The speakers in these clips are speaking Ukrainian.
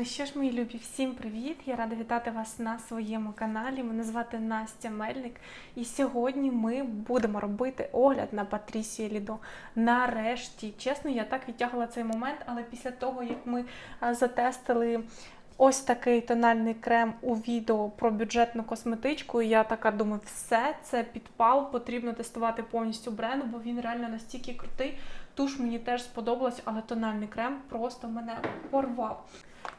Ну Що ж, мої любі, всім привіт! Я рада вітати вас на своєму каналі. Мене звати Настя Мельник. І сьогодні ми будемо робити огляд на Патрісії Лідо. Нарешті, чесно, я так відтягла цей момент, але після того, як ми затестили ось такий тональний крем у відео про бюджетну косметичку, я така думаю, все це підпал, потрібно тестувати повністю бренд, бо він реально настільки крутий. Туш мені теж сподобалось, але тональний крем просто мене порвав.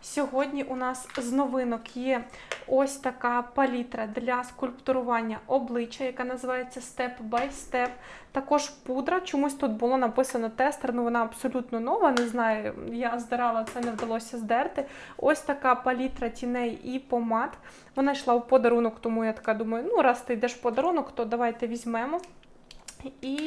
Сьогодні у нас з новинок є ось така палітра для скульптурування обличчя, яка називається Step by Step. Також пудра. Чомусь тут було написано тестер, ну вона абсолютно нова. Не знаю, я здирала, це не вдалося здерти. Ось така палітра тіней і помад. Вона йшла у подарунок, тому я така думаю, ну раз ти йдеш в подарунок, то давайте візьмемо. І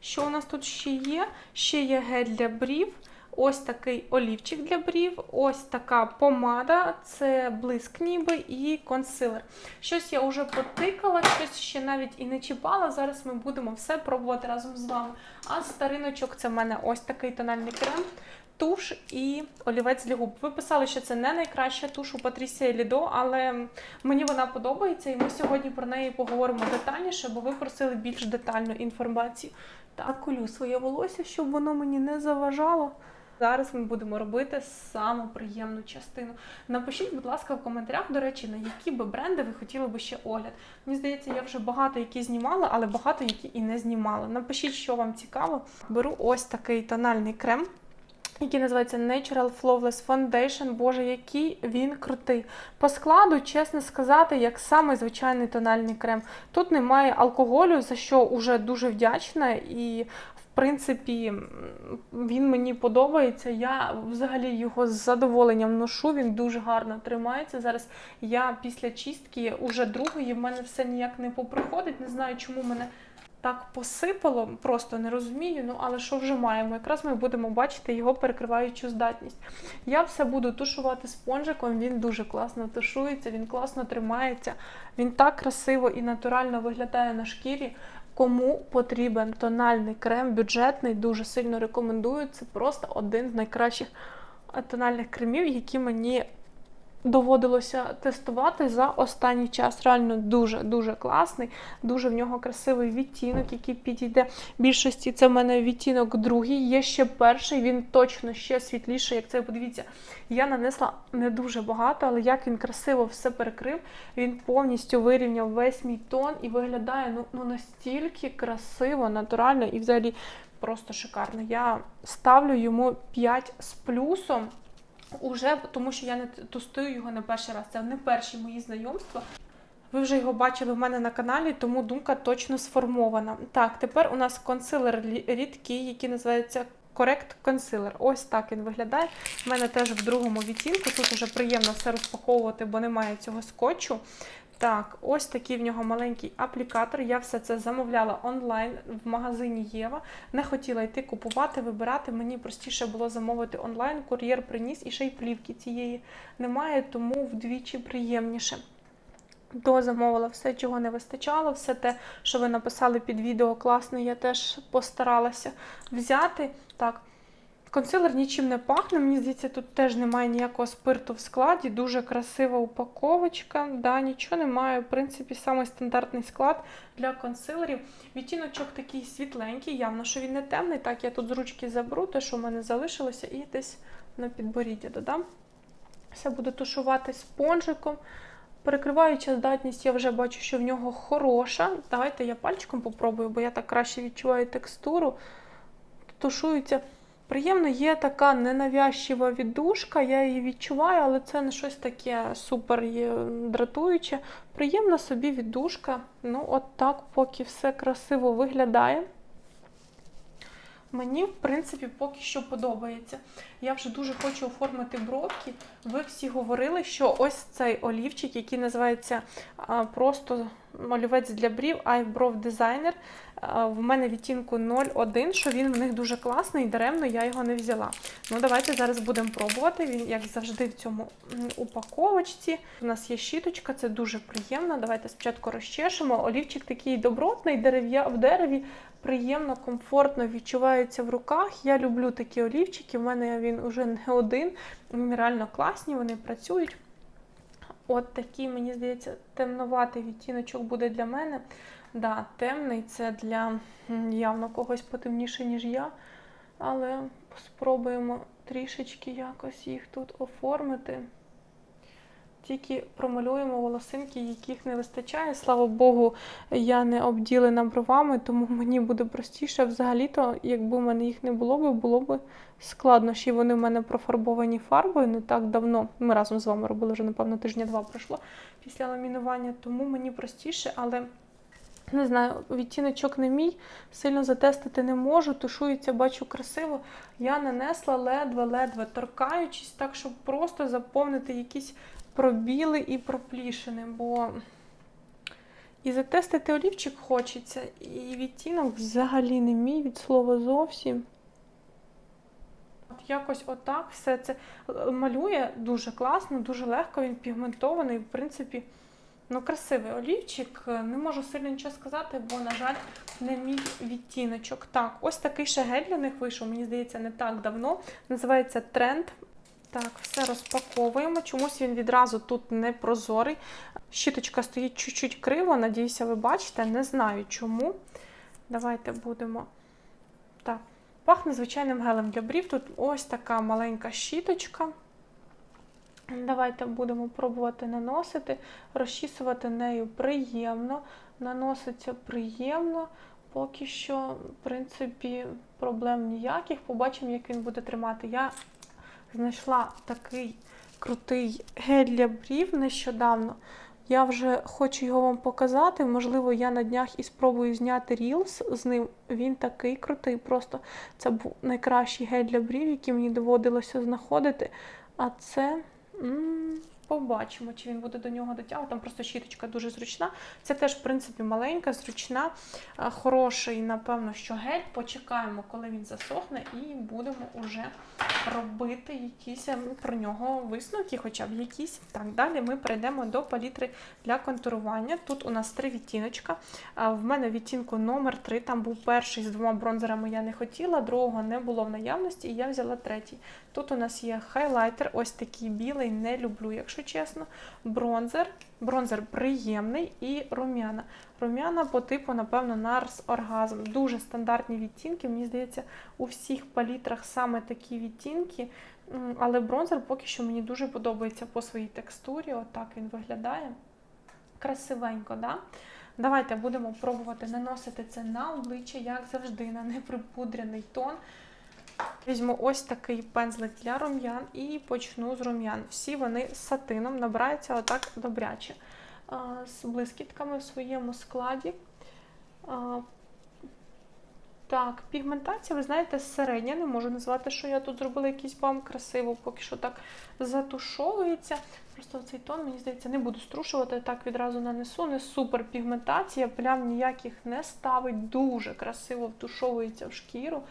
що у нас тут ще є? Ще є гель для брів. Ось такий олівчик для брів, ось така помада, це блиск ніби і консилер. Щось я вже потикала, щось ще навіть і не чіпала. Зараз ми будемо все пробувати разом з вами. А стариночок це в мене ось такий тональний крем. Туш і олівець для губ. Ви писали, що це не найкраща туш у Патрісія Лідо, але мені вона подобається, і ми сьогодні про неї поговоримо детальніше, бо ви просили більш детальну інформацію. Так, колю своє волосся, щоб воно мені не заважало. Зараз ми будемо робити саму приємну частину. Напишіть, будь ласка, в коментарях, до речі, на які би бренди ви хотіли би ще огляд. Мені здається, я вже багато які знімала, але багато які і не знімала. Напишіть, що вам цікаво. Беру ось такий тональний крем. Який називається Natural Flawless Foundation. Боже, який він крутий. По складу, чесно сказати, як самий звичайний тональний крем. Тут немає алкоголю, за що вже дуже вдячна. І в принципі, він мені подобається. Я взагалі його з задоволенням ношу. Він дуже гарно тримається. Зараз я після чистки уже другої, в мене все ніяк не поприходить. Не знаю, чому мене так посипало, просто не розумію. Ну але що вже маємо? Якраз ми будемо бачити його перекриваючу здатність. Я все буду тушувати спонжиком. Він дуже класно тушується, він класно тримається. Він так красиво і натурально виглядає на шкірі. Кому потрібен тональний крем, бюджетний, дуже сильно рекомендую. Це просто один з найкращих е, тональних кремів, які мені доводилося тестувати за останній час. Реально дуже-дуже класний, дуже в нього красивий відтінок, який підійде більшості. Це в мене відтінок другий. Є ще перший, він точно ще світліший, як цей. Подивіться, я нанесла не дуже багато, але як він красиво все перекрив, він повністю вирівняв весь мій тон і виглядає ну, ну настільки красиво, натурально і взагалі просто шикарно. Я ставлю йому 5 з плюсом. Уже тому, що я не тестую його не перший раз. Це не перші мої знайомства. Ви вже його бачили в мене на каналі, тому думка точно сформована. Так, тепер у нас консилер рідкий, який називається Correct Concealer. Ось так він виглядає. У мене теж в другому відтінку. Тут вже приємно все розпаковувати, бо немає цього скотчу. Так, ось такий в нього маленький аплікатор. Я все це замовляла онлайн в магазині Єва. Не хотіла йти купувати, вибирати. Мені простіше було замовити онлайн. Кур'єр приніс і ще й плівки цієї немає, тому вдвічі приємніше. Дозамовила все, чого не вистачало, все те, що ви написали під відео класно, я теж постаралася взяти. Так, консилер нічим не пахне. Мені здається, тут теж немає ніякого спирту в складі. Дуже красива упаковочка. Да, нічого немає. В принципі, самий стандартний склад для консилерів. Відтіночок такий світленький, явно, що він не темний. Так, я тут з ручки заберу, те, що в мене залишилося, і десь на підборіддя додам. Все буду тушувати спонжиком. Перекриваюча здатність, я вже бачу, що в нього хороша. Давайте я пальчиком попробую, бо я так краще відчуваю текстуру. Тушується. Приємно, є така ненавязчива віддушка, я її відчуваю, але це не щось таке супер дратуюче. Приємна собі віддушка. Ну, от так, поки все красиво виглядає. Мені, в принципі, поки що подобається. Я вже дуже хочу оформити бровки. Ви всі говорили, що ось цей олівчик, який називається просто олівець для брів Eyebrow Designer, в мене відтінку 01, що він в них дуже класний і даремно я його не взяла. Ну, давайте зараз будемо пробувати. Він, як завжди, в цьому упаковочці. У нас є щіточка, це дуже приємно. Давайте спочатку розчешемо. Олівчик такий добротний, дерев'я в дереві. Приємно, комфортно відчувається в руках. Я люблю такі олівчики. В мене він уже не один. Вони реально класні, вони працюють. От такий, мені здається, темноватий відтіночок буде для мене. Да, темний це для явно когось потемніше, ніж я. Але спробуємо трішечки якось їх тут оформити. Тільки промалюємо волосинки, яких не вистачає. Слава Богу, я не обділена бровами, тому мені буде простіше. Взагалі-то, якби в мене їх не було би, було б складно. Ще вони в мене профарбовані фарбою не так давно. Ми разом з вами робили вже, напевно, тижня-два пройшло після ламінування, тому мені простіше, але. Не знаю, відтіночок не мій, сильно затестити не можу. Тушується, бачу красиво. Я нанесла ледве-ледве торкаючись, так, щоб просто заповнити якісь пробіли і проплішини, бо і затестити олівчик хочеться, і відтінок взагалі не мій від слова зовсім. От якось отак все це е, малює дуже класно, дуже легко, він пігментований, в принципі. Ну, красивий олівчик. Не можу сильно нічого сказати, бо, на жаль, не мій відтіночок. Так, ось такий ще гель для них вийшов, мені здається, не так давно. Називається Тренд. Так, все розпаковуємо. Чомусь він відразу тут не прозорий. Щіточка стоїть чуть-чуть криво, надіюся, ви бачите. Не знаю чому. Давайте будемо. Так, пахне звичайним гелем для брів. Тут ось така маленька щіточка. Давайте будемо пробувати наносити. Розчісувати нею приємно, наноситься приємно. Поки що, в принципі, проблем ніяких. Побачимо, як він буде тримати. Я знайшла такий крутий гель для брів нещодавно. Я вже хочу його вам показати. Можливо, я на днях і спробую зняти рілс з ним. Він такий крутий. Просто це був найкращий гель для брів, який мені доводилося знаходити. А це. м, Побачимо, чи він буде до нього дотягувати. Там просто щіточка дуже зручна. Це теж, в принципі, маленька, зручна, е, хороший, напевно, що гель. Почекаємо, коли він засохне, і будемо вже робити якісь ем, про нього висновки, хоча б якісь. Так, далі ми перейдемо до палітри для контурування. Тут у нас три відтіночка. В мене відтінку номер 3 Там був перший з двома бронзерами я не хотіла, другого не було в наявності, і я взяла третій. Тут у нас є хайлайтер, ось такий білий, не люблю, якщо чесно. Бронзер. Бронзер приємний і рум'яна. Рум'яна по типу, напевно, Nars Orgasm. Дуже стандартні відтінки. Мені здається, у всіх палітрах саме такі відтінки. Але бронзер поки що мені дуже подобається по своїй текстурі. Отак він виглядає. Красивенько, да? Давайте будемо пробувати наносити це на обличчя, як завжди, на неприпудряний тон. Візьму ось такий пензлик для рум'ян і почну з рум'ян. Всі вони з сатином набираються отак добряче. З блискітками в своєму складі. Так, пігментація, ви знаєте, середня. Не можу назвати, що я тут зробила якийсь бам красиво, поки що так затушовується. Просто цей тон, мені здається, не буду струшувати, так відразу нанесу. Не супер пігментація, плям ніяких не ставить, дуже красиво втушовується в шкіру.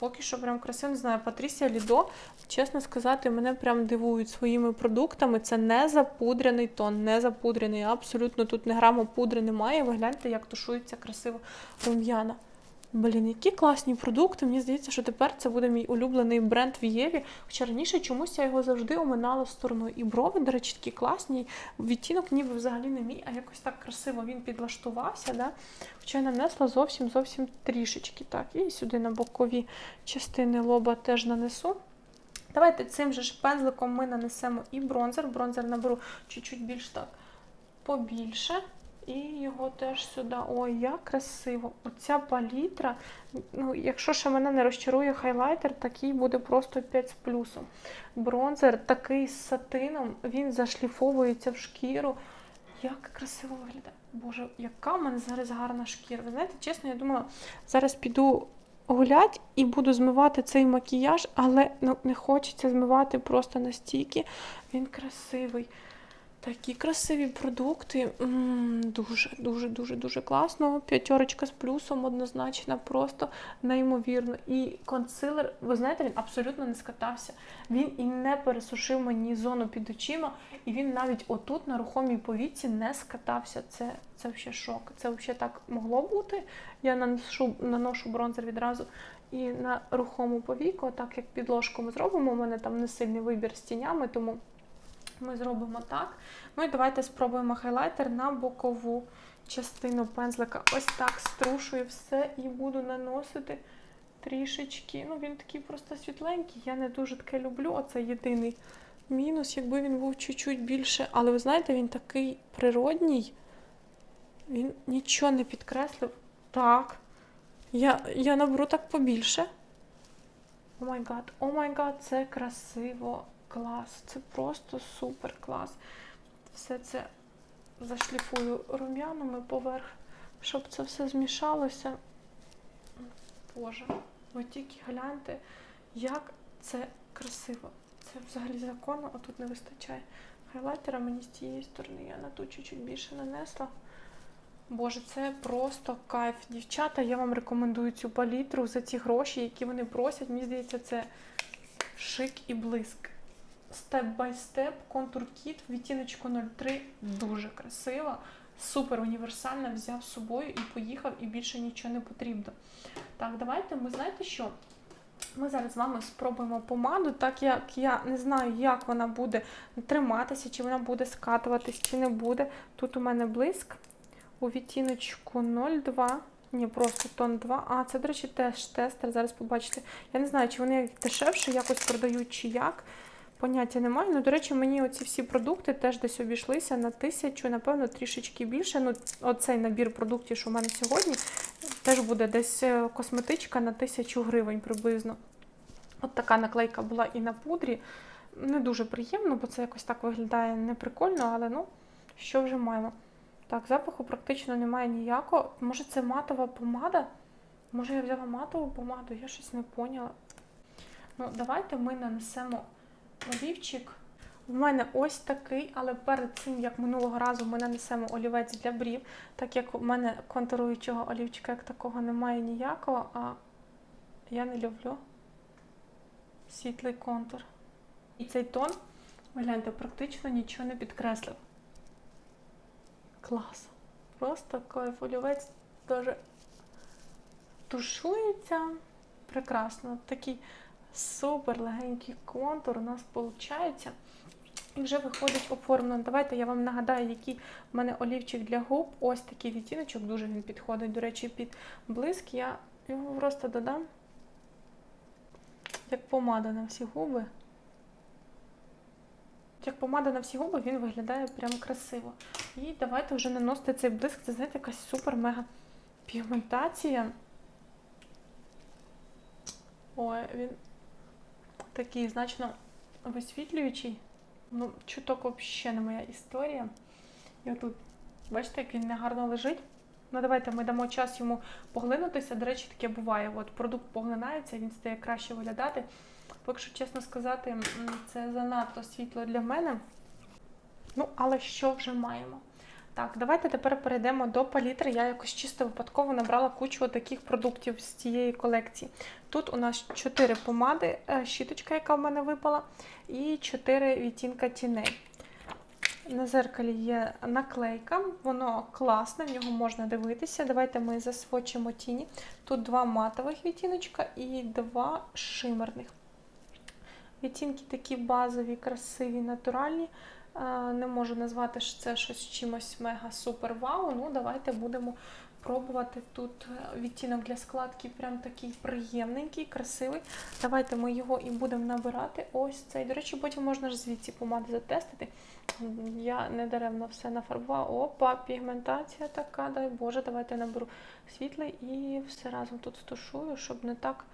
Поки що прям красиво, не знаю, Патрісія Лідо, чесно сказати, мене прям дивують своїми продуктами. Це не запудряний тон, не запудряний. Абсолютно тут не граму пудри немає. Ви гляньте, як тушується красиво рум'яна. Блін, які класні продукти. Мені здається, що тепер це буде мій улюблений бренд в Єві. Хоча раніше чомусь я його завжди оминала стороною. І брови, до речі, такі класні. Відтінок ніби взагалі не мій, а якось так красиво він підлаштувався. Да? Хоча я нанесла зовсім зовсім трішечки. Так, і сюди на бокові частини лоба теж нанесу. Давайте цим же ж пензликом ми нанесемо і бронзер. Бронзер наберу чуть-чуть більш так побільше. І його теж сюди. Ой, як красиво! Оця палітра. Ну, якщо ще мене не розчарує хайлайтер, такий буде просто 5 з плюсом. Бронзер такий з сатином, він зашліфовується в шкіру. Як красиво виглядає. Боже, яка в мене зараз гарна шкіра. Ви знаєте, чесно, я думала, зараз піду гулять і буду змивати цей макіяж, але ну, не хочеться змивати просто настільки. Він красивий. Такі красиві продукти. М, Дуже, дуже, дуже, дуже класно. П'ятерочка з плюсом однозначно, просто неймовірно. І консилер, ви знаєте, він абсолютно не скатався. Він і не пересушив мені зону під очима, і він навіть отут на рухомій повіці не скатався. Це, це взагалі шок. Це взагалі так могло бути. Я наношу, наношу бронзер відразу. І на рухому повіку, так як підложку ми зробимо, у мене там не сильний вибір з тінями, тому ми зробимо так. Ну і давайте спробуємо хайлайтер на бокову частину пензлика. Ось так струшую все і буду наносити трішечки. Ну, він такий просто світленький. Я не дуже таке люблю. Оце єдиний мінус, якби він був чуть-чуть більше. Але ви знаєте, він такий природній. Він нічого не підкреслив. Так. Я, я наберу так побільше. О май гад, о май гад, це красиво. Клас. Це просто супер клас. Все це зашліфую рум'янами поверх, щоб це все змішалося. Боже, ви тільки гляньте, як це красиво. Це взагалі законно, а тут не вистачає. Хайлайтера мені з цієї сторони я на ту чуть-чуть більше нанесла. Боже, це просто кайф. Дівчата, я вам рекомендую цю палітру за ці гроші, які вони просять. Мені здається, це шик і блиск. Степ бай степ, контур кіт, в відтіночку 03. Дуже красива, супер універсальна. Взяв з собою і поїхав, і більше нічого не потрібно. Так, давайте ми знаєте що? Ми зараз з вами спробуємо помаду, так як я не знаю, як вона буде триматися, чи вона буде скатуватись, чи не буде. Тут у мене блиск у відтіночку 02. Ні, просто тон 2. А, це, до речі, теж тестер. Зараз побачите. Я не знаю, чи вони дешевше якось продають, чи як. Поняття немає. Ну, до речі, мені оці всі продукти теж десь обійшлися на тисячу, напевно, трішечки більше. Ну, оцей набір продуктів, що в мене сьогодні, теж буде десь е, косметичка на тисячу гривень приблизно. От така наклейка була і на пудрі. Не дуже приємно, бо це якось так виглядає неприкольно, але ну, що вже маємо. Так, запаху практично немає ніякого. Може, це матова помада? Може, я взяла матову помаду, я щось не поняла. Ну, давайте ми нанесемо олівчик. У мене ось такий, але перед цим, як минулого разу, ми нанесемо олівець для брів, так як у мене контуруючого олівчика як такого немає ніякого, а я не люблю світлий контур. І цей тон, гляньте, практично нічого не підкреслив. Клас. Просто кайф олівець дуже тушується. Прекрасно. Такий супер легенький контур у нас виходить. І вже виходить оформлено. Давайте я вам нагадаю, який в мене олівчик для губ. Ось такий відтіночок, дуже він підходить, до речі, під блиск. Я його просто додам, як помада на всі губи. Як помада на всі губи, він виглядає прям красиво. І давайте вже наносити цей блиск. Це, знаєте, якась супер-мега пігментація. Ой, він такий значно висвітлюючий. Ну, чуток взагалі не моя історія. І отут, бачите, як він негарно лежить. Ну, давайте ми дамо час йому поглинутися. До речі, таке буває. От продукт поглинається, він стає краще виглядати. Поки що, чесно сказати, це занадто світло для мене. Ну, але що вже маємо? Так, давайте тепер перейдемо до палітри. Я якось чисто випадково набрала кучу таких продуктів з цієї колекції. Тут у нас 4 помади, е, щіточка, яка в мене випала, і 4 відтінка тіней. На зеркалі є наклейка, воно класне, в нього можна дивитися. Давайте ми засвочимо тіні. Тут два матових відтіночка і два шимерних. Відтінки такі базові, красиві, натуральні. Е, Не можу назвати, це щось чимось мега-супер вау. Ну, давайте будемо пробувати. Тут е, відтінок для складки прям такий приємненький, красивий. Давайте ми його і будемо набирати. Ось цей. До речі, потім можна ж звідси помади затестити. Я не даремно все нафарбувала. Опа, пігментація така, дай Боже, давайте наберу світлий і все разом тут стушую, щоб не так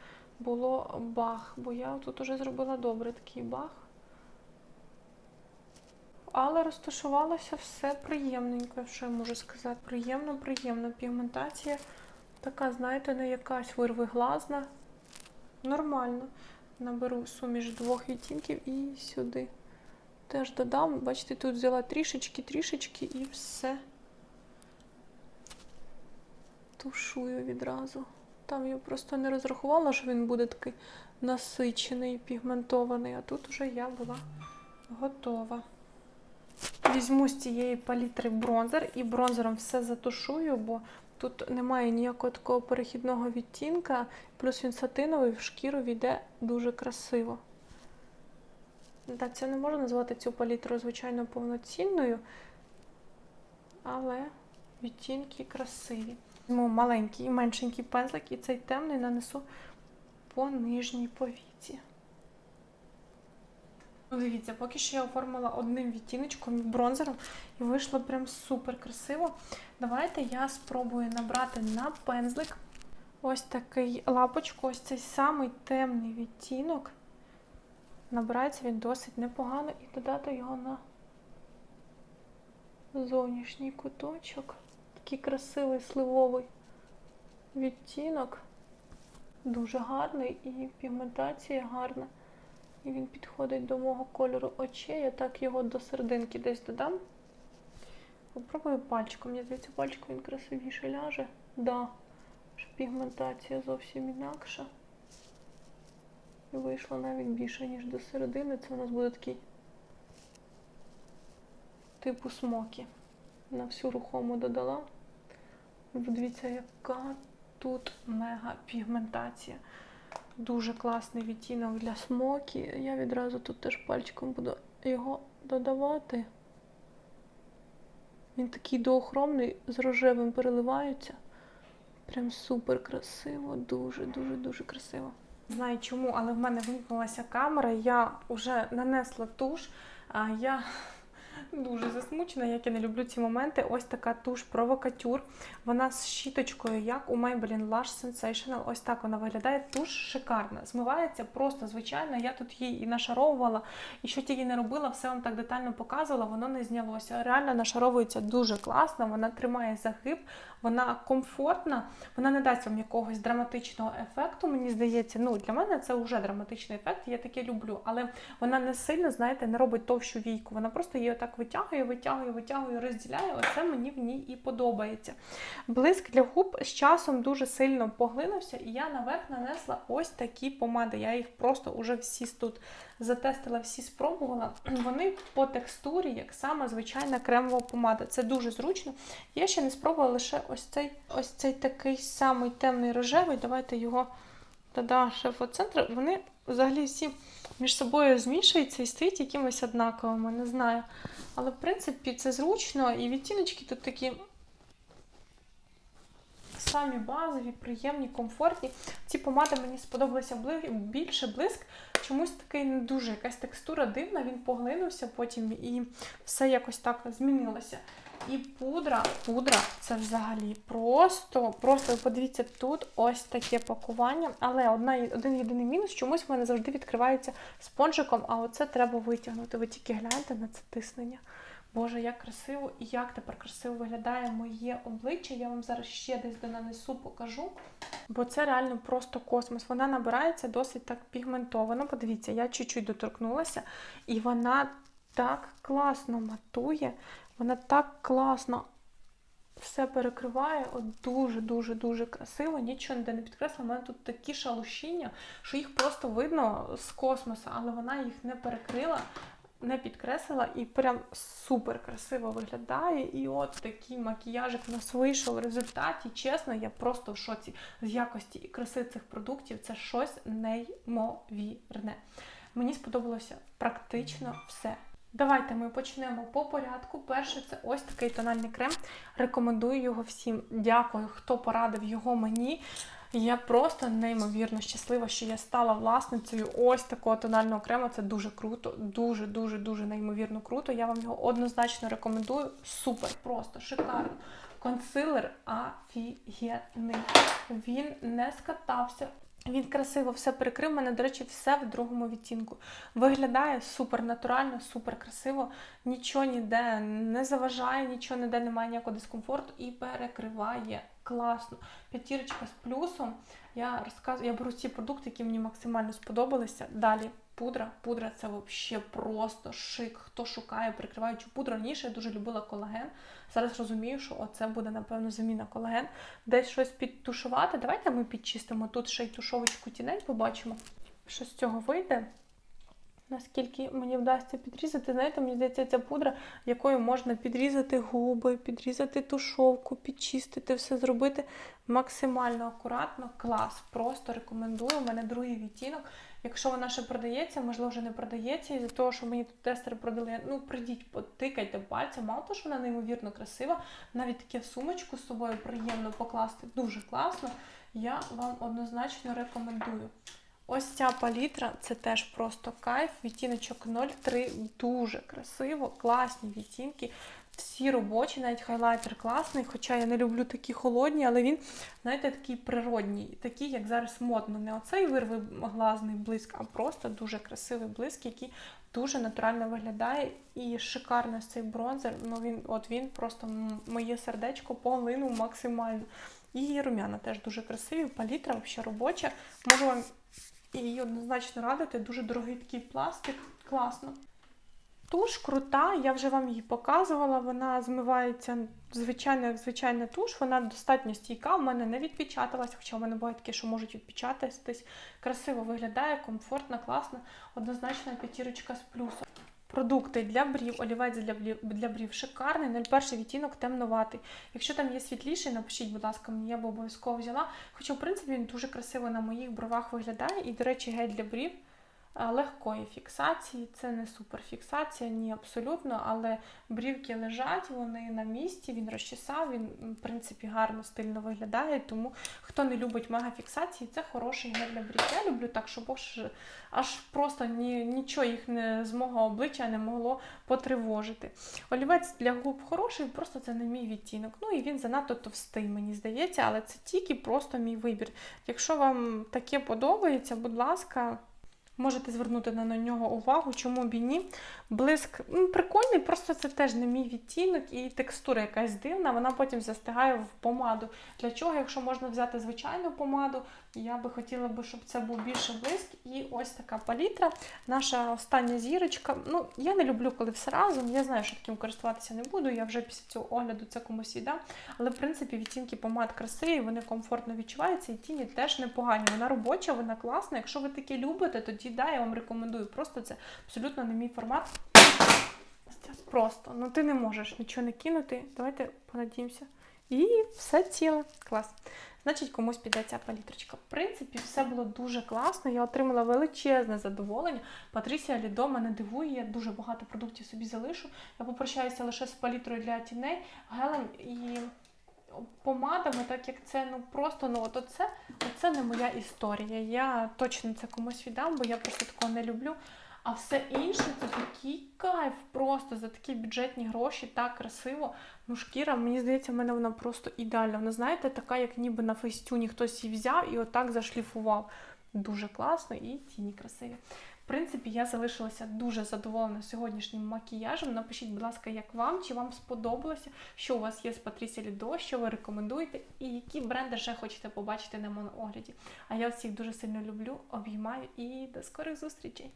було бах. Бо я тут уже зробила добре такий бах. Але розташувалося все приємненько, що я можу сказати. Приємно, приємно. Пігментація така, знаєте, не якась вирвиглазна. Нормально. Наберу суміш двох відтінків і сюди теж додам. Бачите, тут взяла трішечки, трішечки і все. Тушую відразу. Там я просто не розрахувала, що він буде такий насичений, пігментований, а тут вже я була готова. Візьму з цієї палітри бронзер і бронзером все затушую, бо тут немає ніякого такого перехідного відтінка, плюс він сатиновий, в шкіру війде дуже красиво. Так, це не можна назвати цю палітру, звичайно, повноцінною, але відтінки красиві. Візьму маленький і меншенький пензлик, і цей темний нанесу по нижній повіці. Ну, дивіться, поки що я оформила одним відтіночком бронзером і вийшло прям супер красиво. Давайте я спробую набрати на пензлик ось такий лапочку, ось цей самий темний відтінок. Набирається він досить непогано і додати його на зовнішній куточок. Такий красивий сливовий відтінок. Дуже гарний і пігментація гарна. І він підходить до мого кольору очей. Я так його до серединки десь додам. Попробую пальчиком. Мені здається, пальчиком він красивіше ляже. Да, що пігментація зовсім інакша. І вийшло навіть більше, ніж до середини. Це у нас буде такий типу смокі. На всю рухому додала. Подивіться, яка тут мега пігментація. Дуже класний відтінок для смокі. Я відразу тут теж пальчиком буду його додавати. Він такий доохромний, з рожевим переливається. Прям супер красиво, дуже-дуже-дуже красиво. Знаю чому, але в мене вимкнулася камера. Я вже нанесла туш. А я дуже засмучена, як я не люблю ці моменти. Ось така туш провокатюр. Вона з щіточкою, як у Maybelline Lash Sensational. Ось так вона виглядає. Туш шикарна. Змивається просто звичайно. Я тут її і нашаровувала, і що тільки не робила, все вам так детально показувала, воно не знялося. Реально нашаровується дуже класно, вона тримає загиб, вона комфортна, вона не дасть вам якогось драматичного ефекту. Мені здається, ну для мене це вже драматичний ефект, я таке люблю, але вона не сильно, знаєте, не робить товщу війку. Вона просто її отак витягує, витягує, витягує, розділяє. Оце мені в ній і подобається. Блиск для губ з часом дуже сильно поглинувся, і я наверх нанесла ось такі помади. Я їх просто уже всі тут затестила, всі спробувала. Вони по текстурі, як саме звичайна кремова помада. Це дуже зручно. Я ще не спробувала лише ось цей ось цей такий самий темний рожевий. Давайте його додам шеф-центр. Вони взагалі всі між собою змішуються і стоять якимось однаковими, не знаю. Але, в принципі, це зручно, і відтіночки тут такі самі базові, приємні, комфортні. Ці помади мені сподобалися більше блиск. Чомусь такий не дуже якась текстура дивна, він поглинувся потім і все якось так змінилося. І пудра, пудра це взагалі просто, просто подивіться, тут ось таке пакування. Але одна, один єдиний мінус, чомусь в мене завжди відкривається спонжиком, а оце треба витягнути. Ви тільки гляньте на це тиснення. Боже, як красиво і як тепер красиво виглядає моє обличчя. Я вам зараз ще десь донанесу, покажу. Бо це реально просто космос. Вона набирається досить так пігментовано. Подивіться, я чуть-чуть доторкнулася, і вона так класно матує, вона так класно все перекриває. От дуже-дуже-дуже красиво. Нічого ніде не підкреслила. У мене тут такі шалушіння, що їх просто видно з космоса, але вона їх не перекрила не підкреслила і прям супер красиво виглядає. І от такий макіяжик у нас вийшов в результаті. Чесно, я просто в шоці з якості і краси цих продуктів. Це щось неймовірне. Мені сподобалося практично все. Давайте ми почнемо по порядку. Перше, це ось такий тональний крем. Рекомендую його всім. Дякую, хто порадив його мені. Я просто неймовірно щаслива, що я стала власницею ось такого тонального крему. Це дуже круто, дуже-дуже дуже неймовірно круто. Я вам його однозначно рекомендую. Супер, просто шикарно. Консилер офігенний. Він не скатався. Він красиво все перекрив. У мене, до речі, все в другому відтінку. Виглядає супер натурально, супер красиво, нічого ніде не заважає, нічого ніде немає ніякого дискомфорту і перекриває класно. П'ятірочка з плюсом. Я розказую, я беру ці продукти, які мені максимально сподобалися. Далі Пудра, пудра це взагалі просто шик. Хто шукає прикриваючу пудру. Раніше я дуже любила колаген. Зараз розумію, що оце буде, напевно, заміна колаген. Десь щось підтушувати. Давайте ми підчистимо тут ще й тушовочку тіней, побачимо, що з цього вийде. Наскільки мені вдасться підрізати, знаєте, мені здається, ця пудра, якою можна підрізати губи, підрізати тушовку, підчистити, все зробити максимально акуратно. Клас. Просто рекомендую. У мене другий відтінок. Якщо вона ще продається, можливо, вже не продається, із-за того, що мені тут тестери продали, ну прийдіть, потикайте пальцем. Мало того, що вона неймовірно красива, навіть таке в сумочку з собою приємно покласти. Дуже класно. Я вам однозначно рекомендую. Ось ця палітра це теж просто кайф. Відтіночок 03 дуже красиво, класні відтінки. Всі робочі, навіть хайлайтер класний, хоча я не люблю такі холодні, але він, знаєте, такий природній, такий, як зараз модно. Не оцей вирвиглазний блиск, а просто дуже красивий блиск, який дуже натурально виглядає. І шикарно цей бронзер. Ну він, от він просто моє сердечко поглинув максимально. І рум'яна теж дуже красиві, палітра взагалі робоча. Можу вам і її однозначно радити. Дуже дорогий такий пластик, класно. Туш крута, я вже вам її показувала. Вона змивається звичайно, звичайна туш. Вона достатньо стійка. У мене не відпечаталась, хоча в мене бувають такі, що можуть відпечататись. Красиво виглядає, комфортно, класно. Однозначно п'ятірочка з плюсом. Продукти для брів, олівець для брів, для брів шикарний, 01 відтінок темноватий. Якщо там є світліший, напишіть, будь ласка, мені я б обов'язково взяла. Хоча, в принципі, він дуже красиво на моїх бровах виглядає. І, до речі, гель для брів легкої фіксації. Це не суперфіксація, ні абсолютно, але брівки лежать, вони на місці, він розчесав, він, в принципі, гарно, стильно виглядає. Тому хто не любить мегафіксації, це хороший гель для брів. Я люблю так, щоб аж, аж просто ні, нічого їх не з мого обличчя не могло потривожити. Олівець для губ хороший, просто це не мій відтінок. Ну і він занадто товстий, мені здається, але це тільки просто мій вибір. Якщо вам таке подобається, будь ласка. Можете звернути на нього увагу, чому б і ні. Блиск ну, прикольний, просто це теж не мій відтінок і текстура якась дивна, вона потім застигає в помаду. Для чого, якщо можна взяти звичайну помаду, я би хотіла би, щоб це був більше блиск. І ось така палітра. Наша остання зірочка. Ну, я не люблю, коли все разом. Я знаю, що таким користуватися не буду. Я вже після цього огляду це комусь віддам. Але, в принципі, відтінки помад красиві, вони комфортно відчуваються, і тіні теж непогані. Вона робоча, вона класна. Якщо ви таке любите, тоді да, я вам рекомендую. Просто це абсолютно не мій формат. Просто, ну ти не можеш нічого не кинути. Давайте понадіємося. І все ціле. Клас. Значить, комусь піде ця палітрочка. В принципі, все було дуже класно. Я отримала величезне задоволення. Патрісія Лідо мене дивує, я дуже багато продуктів собі залишу. Я попрощаюся лише з палітрою для тіней, гелем і помадами, так як це ну просто ну от оце, оце не моя історія. Я точно це комусь віддам, бо я просто такого не люблю. А все інше це такий кайф просто за такі бюджетні гроші, так красиво. Ну, шкіра, мені здається, в мене вона просто ідеальна. Вона, знаєте, така, як ніби на фейстюні хтось її взяв і отак зашліфував. Дуже класно і тіні красиві. В принципі, я залишилася дуже задоволена сьогоднішнім макіяжем. Напишіть, будь ласка, як вам, чи вам сподобалося, що у вас є з Патрісі Лідо, що ви рекомендуєте, і які бренди ще хочете побачити на моноогляді. А я всіх дуже сильно люблю, обіймаю і до скорих зустрічей!